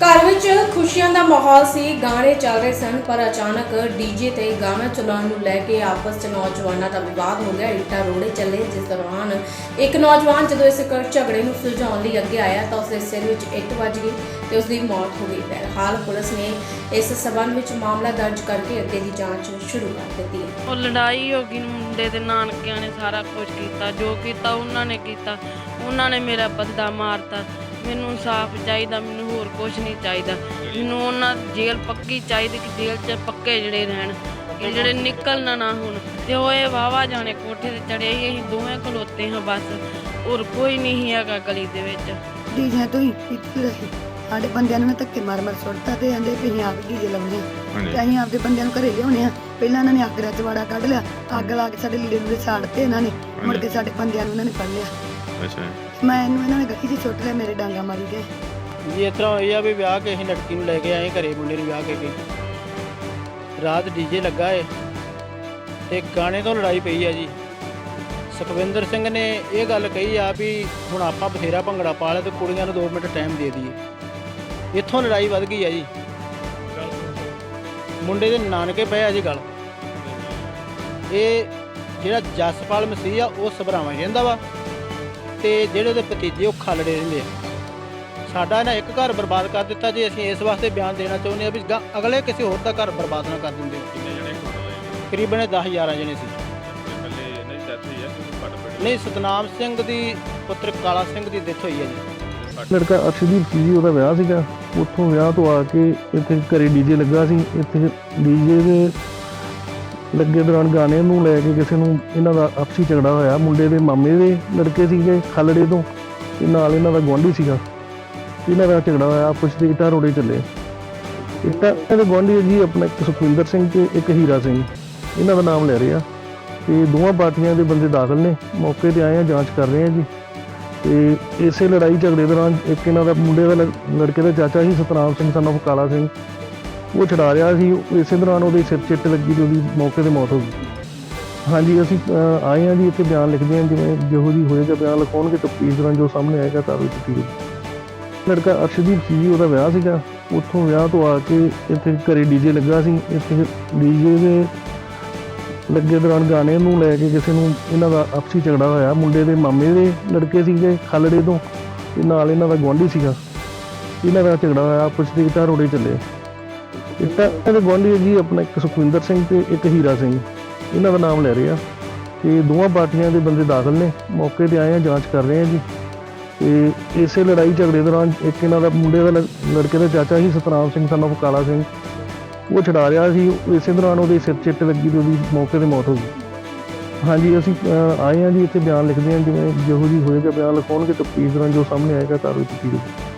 ਘਰ ਵਿੱਚ ਖੁਸ਼ੀਆਂ ਦਾ ਮਾਹੌਲ ਸੀ, ਗਾਣੇ ਚੱਲ ਰਹੇ ਸਨ, ਪਰ ਅਚਾਨਕ ਡੀਜੇ ਤੇ ਗਾਣਾ ਚਲਾਉਣ ਨੂੰ ਲੈ ਕੇ ਆਪਸ 'ਚ ਨੌਜਵਾਨਾਂ ਦਾ ਵਿਵਾਦ ਹੋ ਗਿਆ, ਇੱਟਾਂ ਰੋੜੇ ਚੱਲੇ, ਜਿਸ ਦੌਰਾਨ ਇੱਕ ਨੌਜਵਾਨ ਜਦੋਂ ਇਸ ਝਗੜੇ ਨੂੰ ਸੁਲਝਾਉਣ ਲਈ ਅੱਗੇ ਆਇਆ ਤਾਂ ਉਸਦੇ ਸਿਰ ਵਿੱਚ ਇੱਟ ਵੱਜ ਗਈ ਤੇ ਉਸ ਦੀ ਮੌਤ ਹੋ ਗਈ। ਫਿਲਹਾਲ ਪੁਲਿਸ ਨੇ ਇਸ ਸਬੰਧ ਵਿੱਚ ਮਾਮਲਾ ਦਰਜ ਕਰਕੇ ਅੱਗੇ ਦੀ ਜਾਂਚ ਸ਼ੁਰੂ ਕਰ ਦਿੱਤੀ ਹੈ। ਉਹ ਲੜਾਈ ਹੋ ਗਈ, ਮੁੰਡੇ ਦੇ ਨਾਨਕਿਆਂ ਨੇ ਸਾਰਾ ਕੁਝ ਕੀਤਾ, ਜੋ ਕੀਤਾ ਉਹਨਾਂ ਨੇ ਕੀਤਾ, ਉਹਨਾਂ ਨੇ ਮੇਰਾ ਬੰਦਾ ਮਾਰਤਾ। ਮੈਨੂੰ ਇਨਸਾਫ ਚਾਹੀਦਾ ਮੈਨੂੰ ਹੋਰ ਕੁਝ ਨਹੀਂ ਚਾਹੀਦਾ। ਮੈਨੂੰ ਉਹਨਾਂ ਦੀ ਜੇਲ੍ਹ ਪੱਕੀ ਚਾਹੀਦੀ ਕਿ ਜੇਲ੍ਹ 'ਚ ਪੱਕੇ ਜਿਹੜੇ ਰਹਿਣ ਕਿ ਜਿਹੜੇ ਨਿਕਲਣਾ ਨਾ ਹੁਣ। ਤੇ ਉਹ ਇਹ ਵਾਵਾ ਜਾਣੇ ਕੋਠੇ ਤੇ ਚੜੇ ਸੀ ਅਸੀਂ ਦੋਵੇਂ ਖਲੋਤੇ ਹਾਂ ਬਸ। ਹੋਰ ਕੋਈ ਨਹੀਂ ਹੈਗਾ ਗਲੀ ਦੇ ਵਿੱਚ। ਡੀਜੇ ਤੋਂ ਹੀ ਰਹੀ। ਸਾਡੇ ਬੰਦਿਆਂ ਨੂੰ ਨਾ ਧੱਕੇ ਮਾਰ ਮਾਰ ਸੁੱਟਤਾ ਤੇ ਕਹਿੰਦੇ ਵੀ ਅਸੀਂ ਆਪ ਡੀਜੇ ਲਾਉਣੇ ਆ ਤੇ ਅਸੀਂ ਆਪਦੇ ਬੰਦਿਆਂ ਨੂੰ ਘਰੇ ਲਿਆਉਣੇ ਆ। ਪਹਿਲਾਂ ਇਹਨਾਂ ਨੇ ਅੱਗ ਦਾ ਚਵਾੜਾ ਕੱਢ ਲਿਆ ਅੱਗ ਲਾ ਕੇ ਸਾਡੇ ਲੀੜੇ ਨੂੰ ਸਾੜਤੇ ਇਹਨਾਂ ਨੇ। ਮੁੜ ਕੇ ਸਾਡੇ ਬੰਦਿਆਂ ਨੂੰ ਇਹਨਾਂ ਨੇ ਫੜ ਲਿਆ। ਅੱਛਾ। ਮੈਂ ਇਹਨੂੰ ਇਹਨਾਂ ਨੇ ਗੱਡੀ 'ਚ ਸੁੱਟ ਲਿਆ, ਮੇਰੇ ਡਾਂਗਾ ਮਾਰੀ ਗਏ। ਜੀ, ਇਸ ਤਰ੍ਹਾਂ ਹੋਈ ਆ ਵੀ ਵਿਆਹ ਕੇ ਅਸੀਂ ਲੜਕੀ ਨੂੰ ਲੈ ਕੇ ਆਏ, ਘਰੇ ਮੁੰਡੇ ਨੂੰ ਵਿਆਹ ਕੇ ਗਏ। ਰਾਤ ਡੀਜੇ ਲੱਗਾ ਏ ਤੇ ਗਾਣੇ ਤੋਂ ਲੜਾਈ ਪਈ ਆ ਜੀ। ਸੁਖਵਿੰਦਰ ਸਿੰਘ ਨੇ ਇਹ ਗੱਲ ਕਹੀ ਆ ਵੀ ਹੁਣ ਆਪਾਂ ਬਥੇਰਾ ਭੰਗੜਾ ਪਾ ਲਿਆ ਤੇ ਕੁੜੀਆਂ ਨੂੰ 2 ਮਿੰਟ ਟਾਈਮ ਦੇ ਦਈਏ। ਇੱਥੋਂ ਲੜਾਈ ਵੱਧ ਗਈ ਆ ਜੀ। ਮੁੰਡੇ ਦੇ ਨਾਨਕੇ ਪਏ ਆ ਜੀ ਗੱਲ। ਇਹ ਜਿਹੜਾ ਜਸਪਾਲ ਮਸੀਹ ਆ, ਉਹ ਸਭਰਾਵਾਂ ਹੀ ਰਹਿੰਦਾ ਵਾ। ਤੇ ਜਿਹੜੇ ਉਹਦੇ ਭਤੀਜੇ ਉਹ ਖਾਲੜੇ ਰਹਿੰਦੇ ਆ ਸਾਡਾ ਨਾ ਇੱਕ ਘਰ ਬਰਬਾਦ ਕਰ ਦਿੱਤਾ ਜੀ ਅਸੀਂ ਇਸ ਵਾਸਤੇ ਬਿਆਨ ਦੇਣਾ ਚਾਹੁੰਦੇ ਆ ਵੀ ਗਾ- ਅਗਲੇ ਕਿਸੇ ਹੋਰ ਦਾ ਘਰ ਬਰਬਾਦ ਨਾ ਕਰ ਦਿੰਦੇ। ਕਿੰਨੇ ਜਣੇ ਕਰੀਬਨ 10 11 ਜਣੇ ਸੀ। ਪਹਿਲੇ ਇਹਨਾਂ ਦੀ ਡੈਥ ਹੋਈ ਹੈ ਕਿ ਫਟ ਪੜੀ? ਨਹੀਂ ਸਤਨਾਮ ਸਿੰਘ ਦੀ ਪੁੱਤਰ ਕਾਲਾ ਸਿੰਘ ਦੀ ਡੈਥ ਹੋਈ ਹੈ ਜੀ। ਲੜਕਾ ਅਰਸ਼ਦੀਪ ਸੀ ਜੀ ਉਹਦਾ ਵਿਆਹ ਸੀਗਾ। ਉੱਥੋਂ ਵਿਆਹ ਤੋਂ ਆ ਕੇ ਇੱਥੇ ਘਰੇ ਡੀਜੇ ਲੱਗਾ ਸੀ। ਇੱਥੇ ਡੀਜੇ ਦੇ ਲੱਗੇ ਦੌਰਾਨ ਗਾਣੇ ਨੂੰ ਲੈ ਕੇ ਕਿਸੇ ਨੂੰ ਇਹਨਾਂ ਦਾ ਆਪਸੀ ਝਗੜਾ ਹੋਇਆ। ਮੁੰਡੇ ਦੇ ਮਾਮੇ ਦੇ ਲੜਕੇ ਸੀਗੇ ਖਾਲੜੇ ਤੋਂ ਤੇ ਨਾਲ ਇਹਨਾਂ ਦਾ ਗੁਆਂਢੀ ਸੀਗਾ। ਇਹਨਾਂ ਦਾ ਝਗੜਾ ਹੋਇਆ, ਆਪਸ ਵਿੱਚ ਇੱਟਾਂ ਰੋੜੇ ਚੱਲੇ। ਇੱਟਾਂ ਇਹਦੇ ਗੁਆਂਢੀ ਜੀ, ਆਪਣਾ ਇੱਕ ਸੁਖਵਿੰਦਰ ਸਿੰਘ ਤੇ ਇੱਕ ਹੀਰਾ ਸਿੰਘ। ਇਹਨਾਂ ਦਾ ਨਾਮ ਲੈ ਰਹੇ ਆ। ਤੇ ਦੋਵਾਂ ਪਾਰਟੀਆਂ ਦੇ ਬੰਦੇ ਦਾਖਲ ਨੇ। ਮੌਕੇ ਤੇ ਆਏ ਆ, ਜਾਂਚ ਕਰ ਰਹੇ ਆ ਜੀ। ਤੇ ਇਸੇ ਲੜਾਈ ਝਗੜੇ ਦੌਰਾਨ ਇੱਕ ਇਹਨਾਂ ਦਾ ਮੁੰਡੇ ਦਾ ਲੜ- ਲੜਕੇ ਦਾ ਚਾਚਾ ਸੀ, ਸਤਨਾਮ ਸਿੰਘ son of ਕਾਲਾ ਸਿੰਘ। ਉਹ ਛਡਾ ਰਿਹਾ ਸੀ, ਇਸੇ ਦੌਰਾਨ ਉਹਦੇ ਸਿਰ ਚਿੱਟ ਲੱਗੀ ਤੇ ਉਹਦੀ ਮੌਕੇ ਤੇ ਮੌਤ ਹੋ ਗਈ। ਹਾਂਜੀ, ਅਸੀਂ ਆਏ ਹਾਂ ਜੀ, ਇੱਥੇ ਬਿਆਨ ਲਿਖਦੇ ਹਾਂ, ਜਿਵੇਂ ਜਿਹੋ ਜੀ ਹੋਏਗਾ ਬਿਆਨ ਲਿਖਾਉਣਗੇ ਤਫਤੀਸ਼ ਦੌਰਾਨ ਜੋ ਸਾਹਮਣੇ ਆਏਗਾ ਤਾਂ ਵੀ ਕੀਤੀ ਲੜਕਾ ਅਰਸ਼ਦੀਪ ਸੀ ਜੀ, ਉਹਦਾ ਵਿਆਹ ਸੀਗਾ। ਉੱਥੋਂ ਵਿਆਹ ਤੋਂ ਆ ਕੇ ਇੱਥੇ ਘਰੇ ਡੀਜੇ ਲੱਗਾ ਸੀ। ਇੱਥੇ ਡੀਜੇ ਦੇ ਲੱਗੇ ਦੌਰਾਨ ਗਾਣੇ ਨੂੰ ਲੈ ਕੇ ਕਿਸੇ ਨੂੰ ਇਹਨਾਂ ਦਾ ਆਪਸੀ ਝਗੜਾ ਹੋਇਆ। ਮੁੰਡੇ ਦੇ ਮਾਮੇ ਦੇ ਲੜਕੇ ਸੀਗੇ, ਖਾਲੜੇ ਤੋਂ, ਤੇ ਨਾਲ ਇਹਨਾਂ ਦਾ ਗੁਆਂਢੀ ਸੀਗਾ। ਇਹਨਾਂ ਦਾ ਝਗੜਾ ਹੋਇਆ ਆਪਸ ਦੇ ਇੱਟਾਂ ਰੋੜੇ ਚੱਲੇ ਇੱਟਾਂ ਇਹਦੇ ਗੁਆਂਢੀ ਜੀ, ਆਪਣਾ ਇੱਕ ਸੁਖਵਿੰਦਰ ਸਿੰਘ ਤੇ ਇੱਕ ਹੀਰਾ ਸਿੰਘ। ਇਹਨਾਂ ਦਾ ਨਾਮ ਲੈ ਰਹੇ ਆ। ਤੇ ਦੋਵਾਂ ਪਾਰਟੀਆਂ ਦੇ ਬੰਦੇ ਦਾਖਲ ਨੇ। ਮੌਕੇ ਤੇ ਆਏ ਆ, ਜਾਂਚ ਕਰ ਰਹੇ ਆ ਜੀ। ਤੇ ਇਸੇ ਲੜਾਈ ਝਗੜੇ ਦੌਰਾਨ ਇੱਕ ਇਹਨਾਂ ਦਾ ਮੁੰਡੇ ਦਾ ਲੜ- ਲੜਕੇ ਦਾ ਚਾਚਾ ਸੀ, ਸਤਨਾਮ ਸਿੰਘ, ਸਨ of ਕਾਲਾ ਸਿੰਘ। ਉਹ ਛਡਾ ਰਿਹਾ ਸੀ। ਇਸੇ ਦੌਰਾਨ ਉਹਦੇ ਸਿਰ ਚਿੱਟ ਲੱਗੀ ਤੇ ਉਹਦੀ ਮੌਕੇ ਤੇ ਮੌਤ ਹੋ ਗਈ। ਹਾਂਜੀ, ਅਸੀਂ ਆਏ ਹਾਂ ਜੀ, ਇੱਥੇ ਬਿਆਨ ਲਿਖਦੇ ਹਾਂ ਜਿਵੇਂ ਜਿਹੋ ਜੀ ਹੋਏਗਾ ਬਿਆਨ ਲਿਖਾਉਣਗੇ ਤਫਤੀਸ਼ ਦੌਰਾਨ ਜੋ ਸਾਹਮਣੇ ਆਏਗਾ ਤਾਂ ਵੀ ਕੀਤੀ ਜਾਊਗੀ।